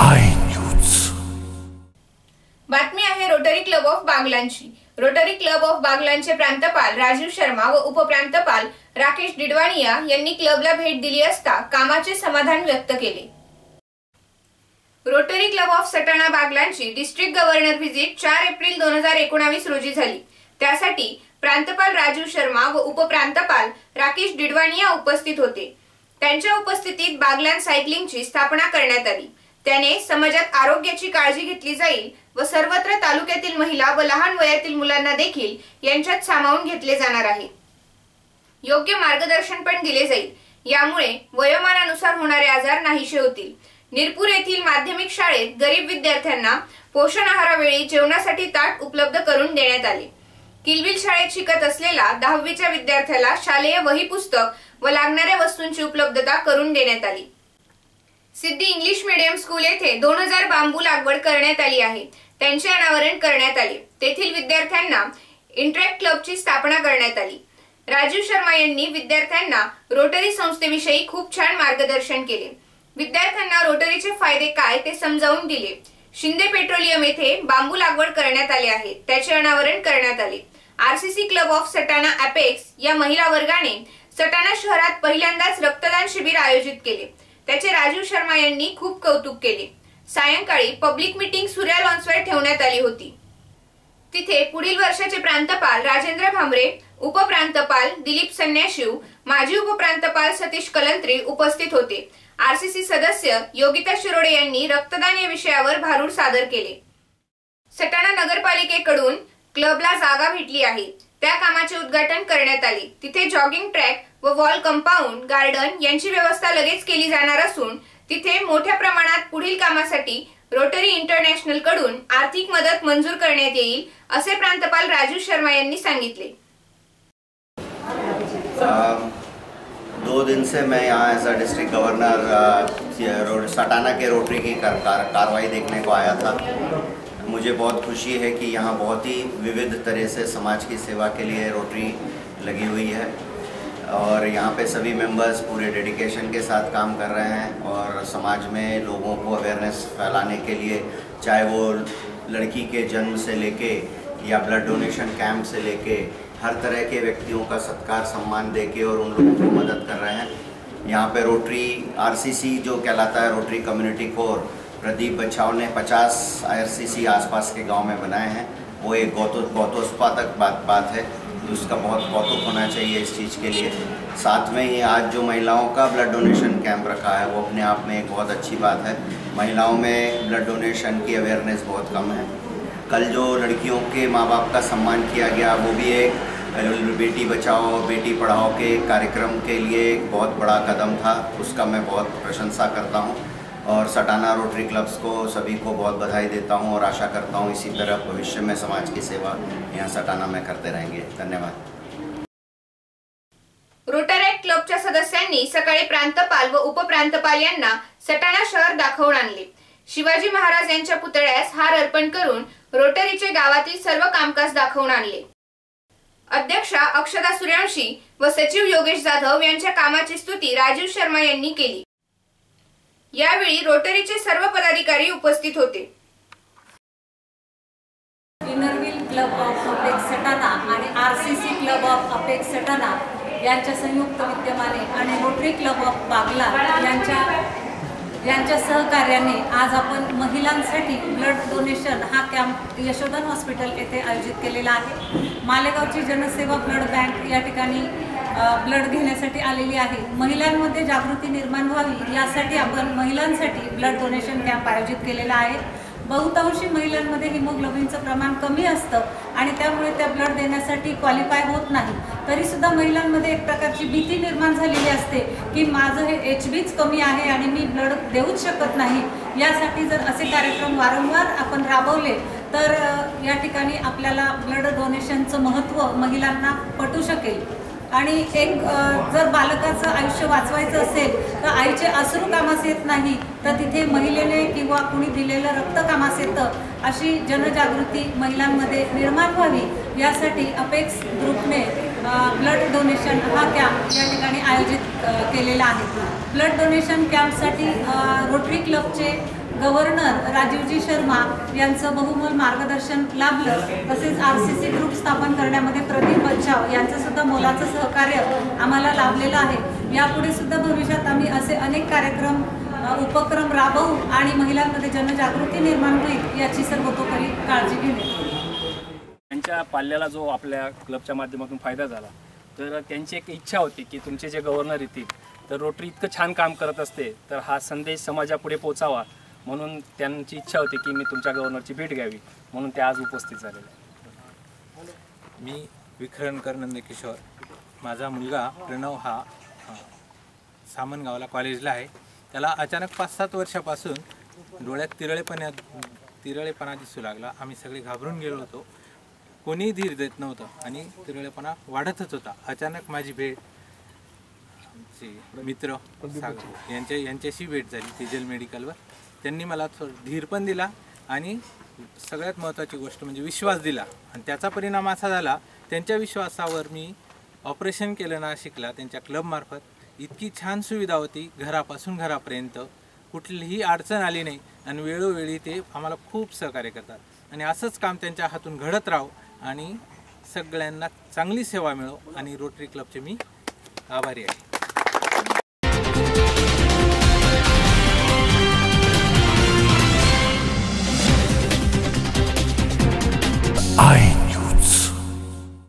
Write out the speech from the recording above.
I news बातमी आहे Rotary club of बागलांची. रोटरी क्लब ऑफ बागलांचे प्रांतपाल राजीव शर्मा व उपप्रांतपाल राकेश डिडवाणिया यांनी क्लबला भेट दिली असता कामाचे समाधान व्यक्त केले. रोटरी क्लब ऑफ सटाणा बागलांची डिस्ट्रिक्ट गव्हर्नर व्हिजिट चार एप्रिल दोन हजार एकोणावीस रोजी झाली. त्यासाठी प्रांतपाल राजीव शर्मा व उपप्रांतपाल राकेश डिडवाणिया उपस्थित होते. त्यांच्या उपस्थितीत बागलान सायकलिंगची स्थापना करण्यात आली. त्याने समाजात आरोग्याची काळजी घेतली जाईल व सर्वत्र तालुक्यातील महिला व लहान वयातील मुलांना देखील यांच्यात सामावून घेतले जाणार आहे. योग्य मार्गदर्शन पण दिले जाईल. यामुळे वयोमानानुसार होणारे आजार नाहीशे होतील. निरपूर येथील माध्यमिक शाळेत गरीब विद्यार्थ्यांना पोषण आहारावेळी जेवणासाठी ताट उपलब्ध करून देण्यात आले. किलबिल शाळेत शिकत असलेला दहावीच्या विद्यार्थ्याला शालेय वही पुस्तक व लागणाऱ्या वस्तूंची उपलब्धता करून देण्यात आली. सिद्धी इंग्लिश मीडियम स्कूल येथे दोन हजार बांबू लागवड करण्यात आली आहे. त्यांचे अनावरण करण्यात आले. तेथील विद्यार्थ्यांना इंटरॅक्ट क्लबची स्थापना करण्यात आली. राजीव शर्मा यांनी विद्यार्थ्यांना रोटरी संस्थेविषयी खूप छान मार्गदर्शन केले. विद्यार्थ्यांना रोटरीचे फायदे काय ते समजावून दिले. शिंदे पेट्रोलियम येथे बांबू लागवड करण्यात आले आहे. त्याचे अनावरण करण्यात आले. RCC club of Satana apex या महिला वर्गाने सटाणा शहरात पहिल्यांदाच रक्तदान शिबिर आयोजित केले. त्याचे राजीव शर्मा यांनी खूप कौतुक केले. सायंकाळी पब्लिक मीटिंग सूर्या लॉन्सवर ठेवण्यात आली होती. तिथे पुढील वर्षाचे प्रांतपाल राजेंद्र भामरे उपप्रांतपाल दिलीप संन्याशिव माजी उपप्रांतपाल सतीश कलंत्री उपस्थित होते. आरसीसी सदस्य योगिता शिरोडे यांनी रक्तदान या विषयावर भारूड सादर केले. सटाणा नगरपालिकेकडून क्लबला जागा भेटली आहे. त्या कामाचे उद्घाटन करण्यात आले. तिथे जॉगिंग ट्रॅक व वॉल कंपाऊंड गार्डन यांची व्यवस्था लगेच केली जाणार असून तिथे मोठ्या प्रमाणात पुढील कामासाठी रोटरी इंटरनॅशनलकडून आर्थिक मदत मंजूर करण्यात येईल असे प्रांतपाल राजू शर्मा यांनी सांगितले. दो दिन से मैं यहाँ as a district governor road Satana K Rotary की कार, कार, कार्रवाई देखने को आया था। मुझे बहुत खुशी है कि यहाँ बहुत ही विविध तरह से समाज की सेवा के लिए रोटरी लगी हुई है। और यहाँ पे सभी मेंबर्स पूरे डेडिकेशन के साथ काम कर रहे हैं और समाज में लोगों को अवेयरनेस फैलाने के लिए, चाहे वो लड़की के जन्म से लेके या ब्लड डोनेशन कैंप से लेके हर तरह के व्यक्तियों का सत्कार, सम्मान दे के और उन लोगों को मदद कर रहे हैं। यहाँ पे रोटरी आरसीसी जो कहलाता है रोटरी कम्युनिटी कोर प्रदीप बचाव ने 50 आरसीसी आसपास के गाँव में बनाए हैं। वो एक गौतो गौतोस्पादक बात बात है। तो उसका बहुत कौतुक होना चाहिए इस चीज़ के लिए। साथ में ही आज जो महिलाओं का ब्लड डोनेशन कैंप रखा है, वो अपने आप में एक बहुत अच्छी बात है। महिलाओं में ब्लड डोनेशन की अवेयरनेस बहुत कम है। कल जो लड़कियों के माँ बाप का सम्मान किया गया, वो भी एक बेटी बचाओ, बेटी पढ़ाओ के कार्यक्रम के लिए एक बहुत बड़ा कदम था। उसका मैं बहुत प्रशंसा करता हूँ। और सटाना रोटरी क्लब्स को सभी को बहुत बधाई देता हूँ और आशा करता हूँ इसी तरह भविष्य में समाज की सेवा यहाँ सटाना में करते रहेंगे। धन्यवाद। रोटरॅक्ट क्लबच्या सदस्यांनी सकाळी प्रांतपाल व उपप्रांतपाल यांना सटाणा शहर दाखवून आणले. शिवाजी महाराज यांच्या पुतळ्यास हार अर्पण करून रोटरीचे गावातील सर्व कामकाज दाखवून आणले. अध्यक्षा अक्षता सूर्यवंशी व सचिव योगेश जाधव यांच्या कामाची स्तुती राजीव शर्मा यांनी केली. यावेळी रोटरीचे सर्व पदाधिकारी उपस्थित होते. Inner Wheel club of apex Satana आणि R C C club of apex Satana यांच्या संयुक्त विद्यमाने आणि रोटरी क्लब ऑफ बागला यांच्या यांच्या सहकार्याने आज आपण महिलांसाठी ब्लड डोनेशन हा कॅम्प यशोधन हॉस्पिटल येथे आयोजित केलेला आहे. मालेगावची जनसेवा ब्लड बँक या ठिकाणी ब्लड घेण्यासाठी आलेली आहे. महिलांमध्ये जागृती निर्माण व्हावी यासाठी आपण महिलांसाठी ब्लड डोनेशन कॅम्प आयोजित केलेला आहे. बहुतांशी महिलांमध्ये हिमोग्लोबिनचं प्रमाण कमी असतं आणि त्यामुळे त्या ब्लड देण्यासाठी क्वालिफाय होत नाही. तरीसुद्धा महिलांमध्ये एक प्रकारची भीती निर्माण झालेली असते की माझं हे एच बीच कमी आहे आणि मी ब्लड देऊच शकत नाही. यासाठी जर असे कार्यक्रम वारंवार आपण राबवले तर या ठिकाणी आपल्याला ब्लड डोनेशनचं महत्त्व महिलांना पटू शकेल. आणि एक जर बालकाचं आयुष्य वाचवायचं असेल तर आईचे अश्रू कामास येत नाही तर तिथे महिलेने किंवा कुणी दिलेलं रक्त कामास येतं अशी जनजागृती महिलांमध्ये निर्माण व्हावी. यासाठी अपेक्स ग्रुपने ब्लड डोनेशन हा कॅम्प या ठिकाणी आयोजित केलेला आहे. ब्लड डोनेशन कॅम्पसाठी रोटरी क्लबचे गव्हर्नर राजीवजी शर्मा यांचं बहुमोल मार्गदर्शन लाभलं तसेच आर सी सी ग्रुप स्थापन करण्यामध्ये प्रदीप बच्चाव यांचं सुद्धा मोलाचं सहकार्य आम्हाला लाभलेलं आहे. यापुढे सुद्धा भविष्यात आम्ही असे अनेक कार्यक्रम उपक्रम राबवू आणि महिलांमध्ये जनजागृती निर्माण होईल याची सर्वतोपरी काळजी घेणे. त्यांच्या पाल्याला जो आपल्या क्लबच्या माध्यमातून फायदा झाला तर त्यांची एक इच्छा होती की तुमचे जे गव्हर्नर येतील तर रोटरी इतकं छान काम करत असते तर हा संदेश समाजापुढे पोचावा म्हणून त्यांची इच्छा होती की मी तुमच्या गव्हर्नरची भेट घ्यावी. म्हणून ते आज उपस्थित झालेले मी विखरणकर नंदकिशोर माझा मुलगा प्रणव हा सामनगावला कॉलेजला आहे. त्याला अचानक पाच सात वर्षापासून डोळ्यात तिरळेपणा तिरळेपणा दिसू लागला. आम्ही सगळे घाबरून गेलो होतो. कोणीही धीर देत नव्हतं आणि तिरळेपणा वाढतच होता. अचानक माझी भेट मित्र सागर. यांच्या यांच्याशी भेट झाली तेजल मेडिकलवर. त्यांनी मला थोडं धीर पण दिला आणि सगळ्यात महत्त्वाची गोष्ट म्हणजे विश्वास दिला. आणि त्याचा परिणाम असा झाला त्यांच्या विश्वासावर मी ऑपरेशन केलं नाशिकला त्यांच्या क्लबमार्फत इतकी छान सुविधा होती घरापासून घरापर्यंत. कुठलीही अडचण आली नाही आणि वेळोवेळी ते आम्हाला खूप सहकार्य करतात. आणि असंच काम त्यांच्या हातून घडत राहो आणि सगळ्यांना चांगली सेवा मिळो आणि रोटरी क्लबचे मी आभारी आहे. I